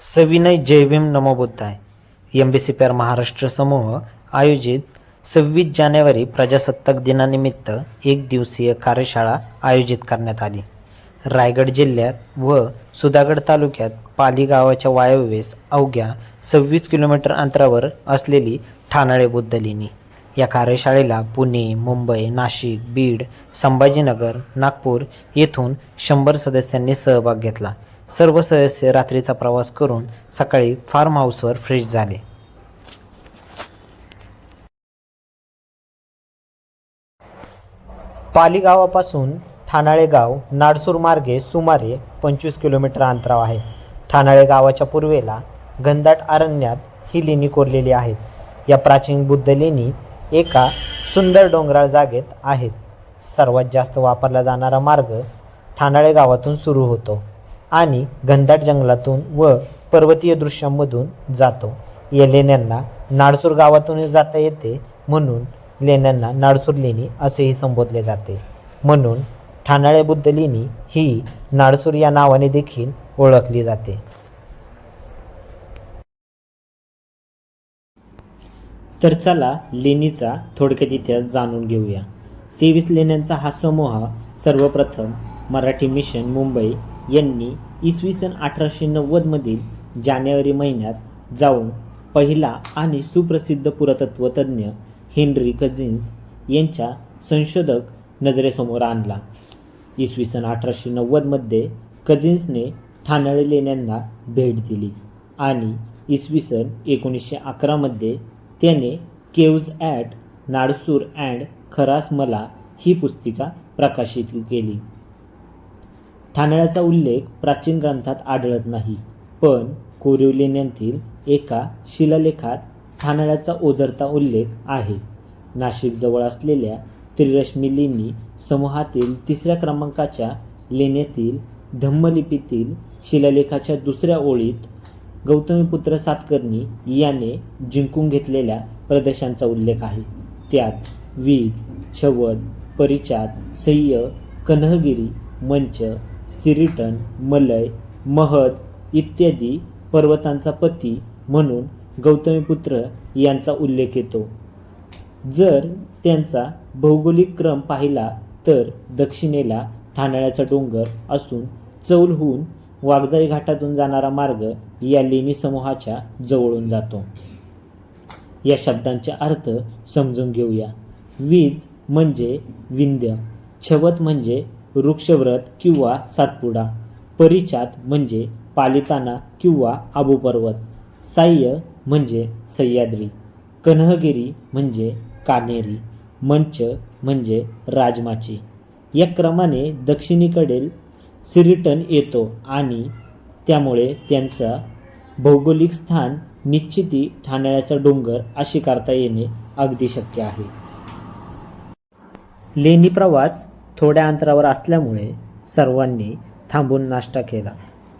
सविनय जयभीम नमो बुद्धाय M B C P R Maharashtra समूह आयोजित सव्वीस जानेवारी प्रजासत्ताक दिनानिमित्त एक दिवसीय कार्यशाळा आयोजित करण्यात आली. रायगड जिल्ह्यात व सुधागड तालुक्यात पाली गावाच्या वायव्येस अवघ्या सव्वीस किलोमीटर अंतरावर असलेली ठाणाळे बुद्धलेणी या कार्यशाळेला पुणे मुंबई नाशिक बीड संभाजीनगर नागपूर येथून शंभर सदस्यांनी सहभाग घेतला. सर्व सदस्य रात्रीचा प्रवास करून सकाळी फार्म हाऊसवर फ्रेश झाले. पालीगावापासून ठाणाळे गाव नाडसूर मार्गे सुमारे पंचवीस किलोमीटर अंतराव आहे. ठाणाळे गावाच्या पूर्वेला घनदाट अरण्यात ही लेणी कोरलेली आहेत. या प्राचीन बुद्ध लेणी एका सुंदर डोंगराळ जागेत आहेत. सर्वात जास्त वापरला जाणारा मार्ग ठाणाळे गावातून सुरू होतो. आणि घनदाट जंगलातून व पर्वतीय दृश्यांमधून जातो. या लेण्यांना नाडसूर गावातूनच जाता येते म्हणून लेण्यांना नाडसूर लेणी असेही संबोधले जाते. म्हणून ठाणाळे बुद्ध लेणी ही नाडसूर या नावाने देखील ओळखली जाते. तर चला लेणीचा थोडक्यात इतिहास जाणून घेऊया. तेवीस लेण्यांचा हा समूह सर्वप्रथम मराठी मिशन मुंबई यांनी इसवी सन अठराशे नव्वदमधील जानेवारी महिन्यात जाऊन पहिला आणि सुप्रसिद्ध पुरातत्वतज्ञ हेनरी कझिन्स यांच्या संशोधक नजरेसमोर आणला. इसवी सन अठराशे नव्वदमध्ये कझिन्सने ठाणाळे लेण्यांना भेट दिली आणि इसवी सन एकोणीसशे अकरामध्ये त्याने caves at Nadsur and Karsambla ही पुस्तिका प्रकाशित केली. ठाण्याचा उल्लेख प्राचीन ग्रंथात आढळत नाही. पण कोरीव लेण्यांतील एका शिलालेखात ठाण्याचा ओझरता उल्लेख आहे. नाशिकजवळ असलेल्या त्रिरश्मी लेणी समूहातील तिसऱ्या क्रमांकाच्या लेण्यातील धम्मलिपीतील शिलालेखाच्या दुसऱ्या ओळीत गौतमीपुत्र सातकर्णी याने जिंकून घेतलेल्या प्रदेशांचा उल्लेख आहे. त्यात वीज छवन परिचात सह्य कन्हगिरी मंच सिरिटन मलय महद इत्यादी पर्वतांचा पती म्हणून गौतमीपुत्र यांचा उल्लेख येतो. जर त्यांचा भौगोलिक क्रम पाहिला तर दक्षिणेला ठाण्याचा डोंगर असून चौलहून वाघजाई घाटातून जाणारा मार्ग या लेणी समूहाच्या जवळून जातो. या शब्दांचे अर्थ समजून घेऊया. वीज म्हणजे विंध्य छवत म्हणजे वृक्षव्रत किंवा सातपुडा. परिचात म्हणजे पालिताना किंवा आबूपर्वत साह्य म्हणजे सह्याद्री. कन्हगिरी म्हणजे कानेरी. मंच म्हणजे राजमाची. या क्रमाने दक्षिणेकडील सिरिटन येतो आणि त्यामुळे त्यांचा भौगोलिक स्थान निश्चिती ठाण्याचा डोंगर अशी करता येणे अगदी शक्य आहे. लेणी प्रवास थोड्या अंतरावर असल्यामुळे सर्वांनी थांबून नाश्ता केला.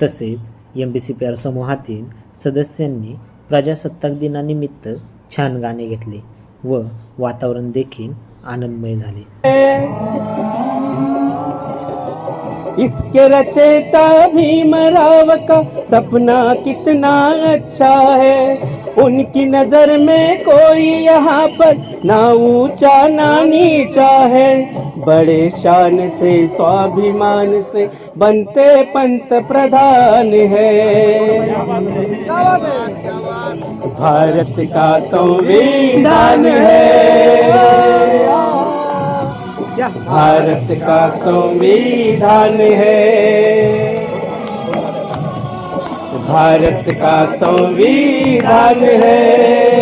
तसेच M B C P R समूहातील सदस्यांनी प्रजासत्ताक दिनानिमित्त छान गाणे घेतले व वातावरण देखील आनंदमय झाले. इसके रचेता भीमराव का सपना कितना अच्छा है। उनकी नजर में कोई यहाँ पर ना ऊंचा ना नीचा है। बड़े शान से स्वाभिमान से बनते पंत प्रधान है। भारत का संविधान है। भारत का संविधान है। भारत का संविधान है।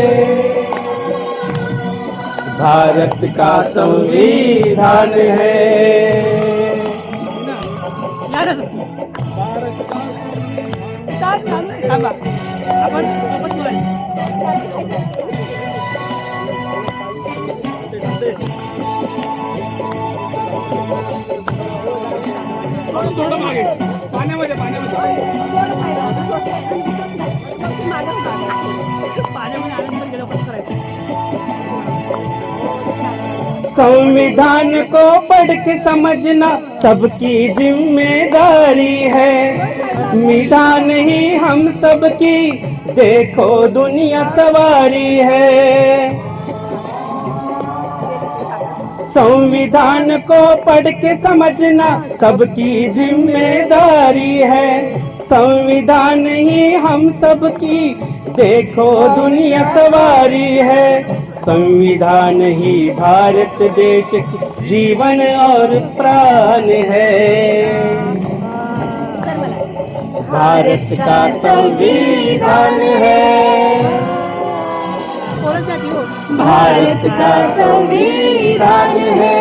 भारत का संविधान है। थोडं मागे पाण्यामध्ये. पाण्यामध्ये पाण्यामध्ये संविधान को पढ़ के समझना सबकी ज़िम्मेदारी है। मीठा नहीं हम सबकी, देखो दुनिया सवारी है। संविधान को पढ़ के समझना सबकी ज़िम्मेदारी है। संविधान ही हम सबकी, देखो दुनिया सवारी है। संविधान ही भारत देश की जीवन और प्राण है। भारत का संविधान है। भारत का संविधान है।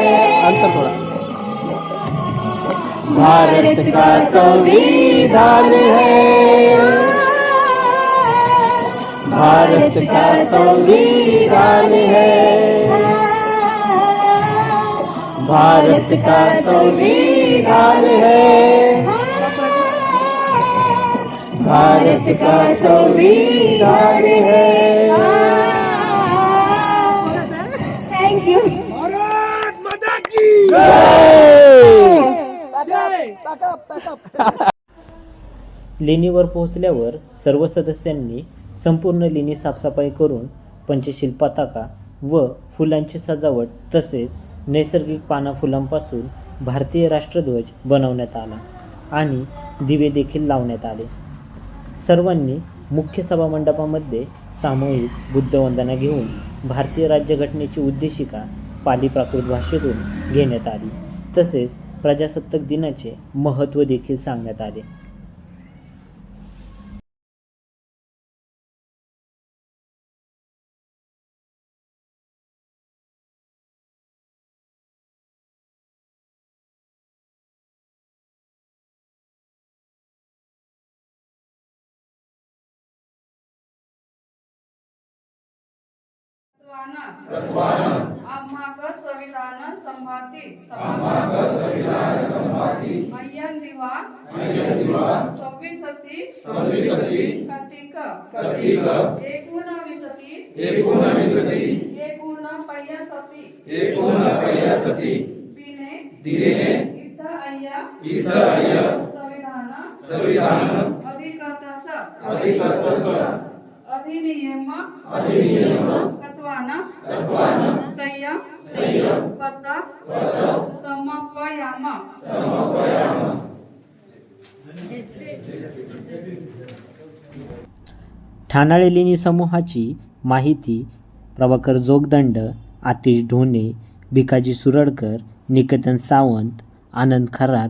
भारत का संविधान है। भारत का संविधान है। भारत का संविधान है। भारत का संविधान है। थँक्यू भारत माता की। लेणीवर पोहोचल्यावर सर्व सदस्यांनी संपूर्ण लेणी साफसफाई करून पंचशील पताका व फुलांची सजावट तसेच नैसर्गिक पाना फुलांपासून भारतीय राष्ट्रध्वज बनवण्यात आला आणि दिवे देखील लावण्यात आले. सर्वांनी मुख्य सभामंडपामध्ये सामूहिक बुद्धवंदना घेऊन भारतीय राज्यघटनेची उद्देशिका पाली प्राकृत भाषेतून घेण्यात आली. तसेच प्रजासत्ताक दिनाचे महत्त्व देखील सांगण्यात आले. अम्माक संविधान संभाति। अय्यन दिवा। सव्वीसति। कतिक। एकोनविंशति एकोनविंशति एकोन पयसति एकोन पयसति दिने। दिने। इत अय्य। इत अय्य। संविधान। संविधान। अधिकतस। अधिकतस। अधिनियम। अधिनियम। संयम। पत्ता। समपयाम ठाणाळे लेणी समूहाची माहिती प्रभाकर जोगदंड आतिश ढोणे भिकाजी सुरडकर निकेतन सावंत आनंद खरात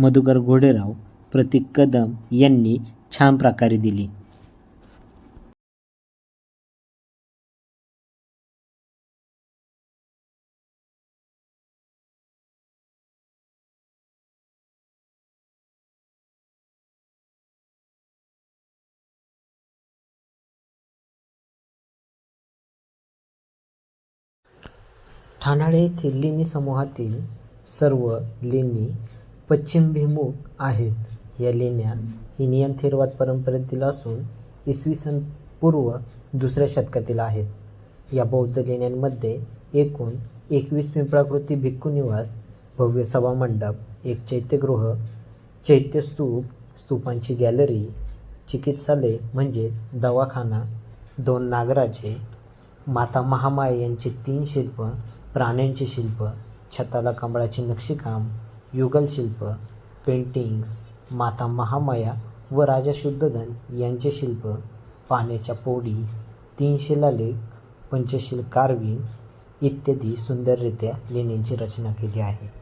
मधुकर घोडेराव प्रतीक कदम यांनी छान प्रकारे दिली. ठाणाळे येथील लेणी समूहातील सर्व लेणी पश्चिमभिमुख आहेत. या लेण्या हिनियन थेरवाद परंपरेतील असून इसवी सन पूर्व दुसऱ्या शतकातील आहेत. या बौद्ध लेण्यांमध्ये एकूण एकवीस पिंपळाकृती भिक्खू निवास भव्य सभामंडप एक चैत्यगृह चैत्यस्तूप स्तूपांची गॅलरी चिकित्सालय म्हणजेच दवाखाना दोन नागराजे माता महामाया यांचे तीन शिल्प प्राण्यांचे शिल्प छताला कमळाची नक्षीकाम युगल शिल्प पेंटिंग्स माता महामाया व राजा शुद्धधन यांचे शिल्प पाण्याच्या पोडी तीन शिलालेख पंचशील कार्विंग इत्यादी सुंदररित्या लेण्यांची रचना केली आहे.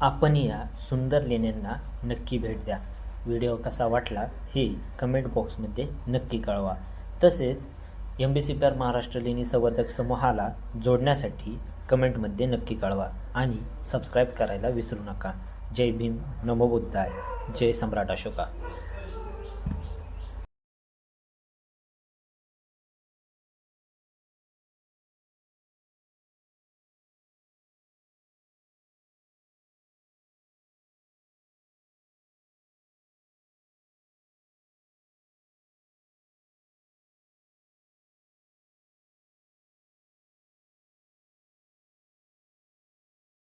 आपण या सुंदर लेण्यांना नक्की भेट द्या. व्हिडिओ कसा वाटला हे कमेंट बॉक्समध्ये नक्की कळवा. तसेच M B C P R Maharashtra लेणी संवर्धक समूहाला जोडण्यासाठी कमेंटमध्ये नक्की कळवा आणि सबस्क्राईब करायला विसरू नका. जय भीम नमो बुद्धाय. जय सम्राट अशोका.